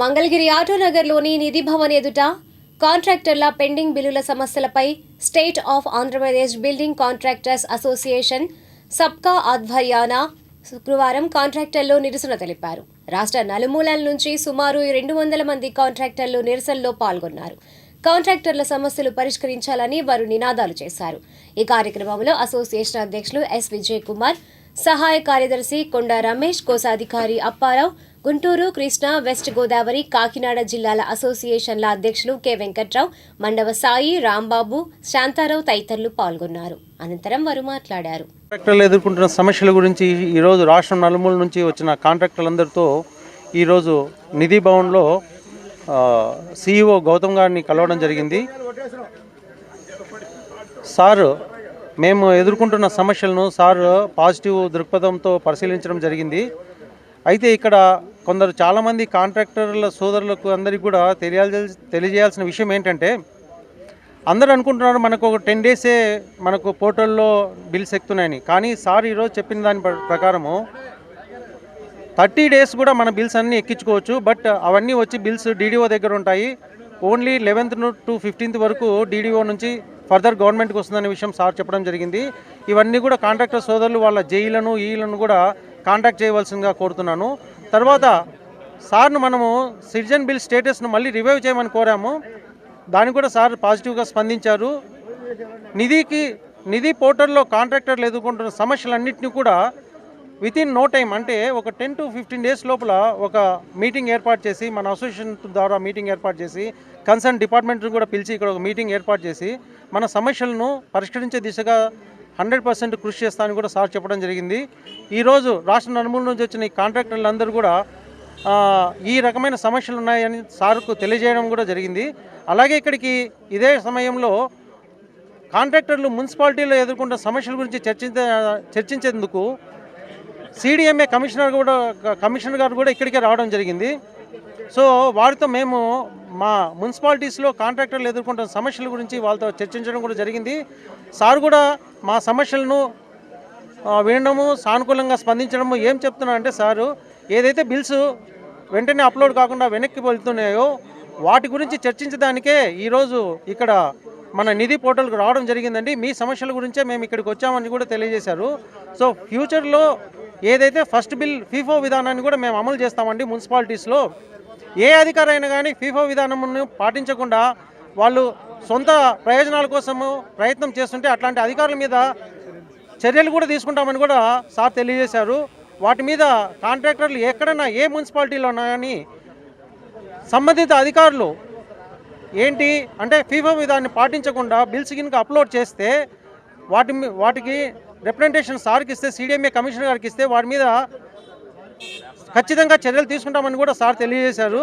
మంగళగిరి ఆటోనగర్లోని నిధి భవన్ ఎదుట కాంట్రాక్టర్ల పెండింగ్ బిల్లుల సమస్యలపై state of Andhra Pradesh building contractors association సబ్కా ఆధ్వర్యాన శుక్రవారం కాంట్రాక్టర్లు నిరసన తెలిపారు. రాష్ట్ర నలుమూలల నుంచి సుమారు రెండు వందల మంది కాంట్రాక్టర్లు నిరసనలో పాల్గొన్నారు. కాంట్రాక్టర్ల సమస్యలు పరిష్కరించాలని వారు నినాదాలు చేశారు. ఈ కార్యక్రమంలో అసోసియేషన్ అధ్యక్షులు ఎస్ విజయ్ కుమార్ సహాయ కార్యదర్శి కొండ రమేష్ కోశాధికారి అప్పారావు గుంటూరు కృష్ణా వెస్ట్ గోదావరి కాకినాడ జిల్లాల అసోసియేషన్ల అధ్యక్షులు కె. వెంకట్రావు మండవ సాయి రాంబాబు శాంతారావు తదితరులు పాల్గొన్నారు. అనంతరం వారు మాట్లాడారు. కాంట్రాక్టర్లు ఎదుర్కొంటున్న సమస్యల గురించి ఈరోజు రాష్ట్రం నలుమూల నుంచి వచ్చిన కాంట్రాక్టర్లందరితో ఈరోజు నిధి భవన్లో సిఇఓ గౌతమ్ గారిని కలవడం జరిగింది. సార్ మేము ఎదుర్కొంటున్న సమస్యలను సార్ పాజిటివ్ దృక్పథంతో పరిశీలించడం జరిగింది. అయితే ఇక్కడ కొందరు చాలామంది కాంట్రాక్టర్ల సోదరులకు అందరికీ కూడా తెలియాల్సి తెలియజేయాల్సిన విషయం ఏంటంటే అందరూ అనుకుంటున్నారు మనకు ఒక టెన్ డేసే మనకు పోర్టల్లో బిల్స్ ఎక్కుతున్నాయని. కానీ సార్ ఈరోజు చెప్పిన దాని ప్రకారము థర్టీ డేస్ కూడా మన బిల్స్ అన్నీ ఎక్కించుకోవచ్చు. బట్ అవన్నీ వచ్చి బిల్స్ డీడీఓ దగ్గర ఉంటాయి. ఓన్లీ లెవెన్త్ టు ఫిఫ్టీన్త్ వరకు డీడీఓ నుంచి ఫర్దర్ గవర్నమెంట్కి వస్తుందనే విషయం సార్ చెప్పడం జరిగింది. ఇవన్నీ కూడా కాంట్రాక్టర్ సోదరులు వాళ్ళ జైలను ఈలను కూడా కాంటాక్ట్ చేయవలసిందిగా కోరుతున్నాను. తర్వాత సార్ను మనము సిటిజన్ బిల్ స్టేటస్ను మళ్ళీ రివైవ్ చేయమని కోరాము. దానికి కూడా సార్ పాజిటివ్గా స్పందించారు. నిధికి నిధి పోర్టల్లో కాంట్రాక్టర్లు ఎదుర్కొంటున్న సమస్యలన్నింటినీ కూడా వితిన్ నో టైం అంటే ఒక టెన్ టు ఫిఫ్టీన్ డేస్ లోపల ఒక మీటింగ్ ఏర్పాటు చేసి మన అసోసియేషన్ ద్వారా మీటింగ్ ఏర్పాటు చేసి కన్సర్న్ డిపార్ట్మెంట్ని కూడా పిలిచి ఇక్కడ ఒక మీటింగ్ ఏర్పాటు చేసి మన సమస్యలను పరిష్కరించే దిశగా హండ్రెడ్ పర్సెంట్ కృషి చేస్తానని కూడా సార్ చెప్పడం జరిగింది. ఈరోజు రాష్ట్ర నలుమూల నుంచి వచ్చిన ఈ కాంట్రాక్టర్లందరూ కూడా ఈ రకమైన సమస్యలు ఉన్నాయని సార్కు తెలియజేయడం కూడా జరిగింది. అలాగే ఇక్కడికి ఇదే సమయంలో కాంట్రాక్టర్లు మున్సిపాలిటీలో ఎదుర్కొంటున్న సమస్యల గురించి చర్చించ చర్చించేందుకు సిడిఎంఏ కమిషనర్ కూడా కమిషనర్ గారు కూడా ఇక్కడికే రావడం జరిగింది. సో వారితో మేము మా మున్సిపాలిటీస్లో కాంట్రాక్టర్లు ఎదుర్కొంటున్న సమస్యల గురించి వాళ్ళతో చర్చించడం కూడా జరిగింది. సార్ కూడా మా సమస్యలను వినడము సానుకూలంగా స్పందించడము ఏం చెప్తున్నా అంటే సారు ఏదైతే బిల్స్ వెంటనే అప్లోడ్ కాకుండా వెనక్కి వెళ్తున్నాయో వాటి గురించి చర్చించడానికే ఈరోజు ఇక్కడ మన నిధి పోర్టల్కి రావడం జరిగిందండి. మీ సమస్యల గురించే మేము ఇక్కడికి వచ్చామని కూడా తెలియజేశారు. సో ఫ్యూచర్లో ఏదైతే ఫస్ట్ బిల్ ఫీఫో విధానాన్ని కూడా మేము అమలు చేస్తామండి మున్సిపాలిటీస్లో ఏ అధికారైనా కానీ ఫీఫో విధానమును పాటించకుండా వాళ్ళు సొంత ప్రయోజనాల కోసము ప్రయత్నం చేస్తుంటే అట్లాంటి అధికారుల మీద చర్యలు కూడా తీసుకుంటామని కూడా సార్ తెలియజేశారు. వాటి మీద కాంట్రాక్టర్లు ఎక్కడైనా ఏ మున్సిపాలిటీలో ఉన్నాయని సంబంధిత అధికారులు ఏంటి అంటే ఫీఫా విధాన్ని పాటించకుండా బిల్స్ కింద అప్లోడ్ చేస్తే వాటి వాటికి రిప్రజెంటేషన్ సార్కి ఇస్తే సీడీఎంఏ కమిషనర్ గారికి ఇస్తే వాటి మీద ఖచ్చితంగా చర్యలు తీసుకుంటామని కూడా సార్ తెలియజేశారు.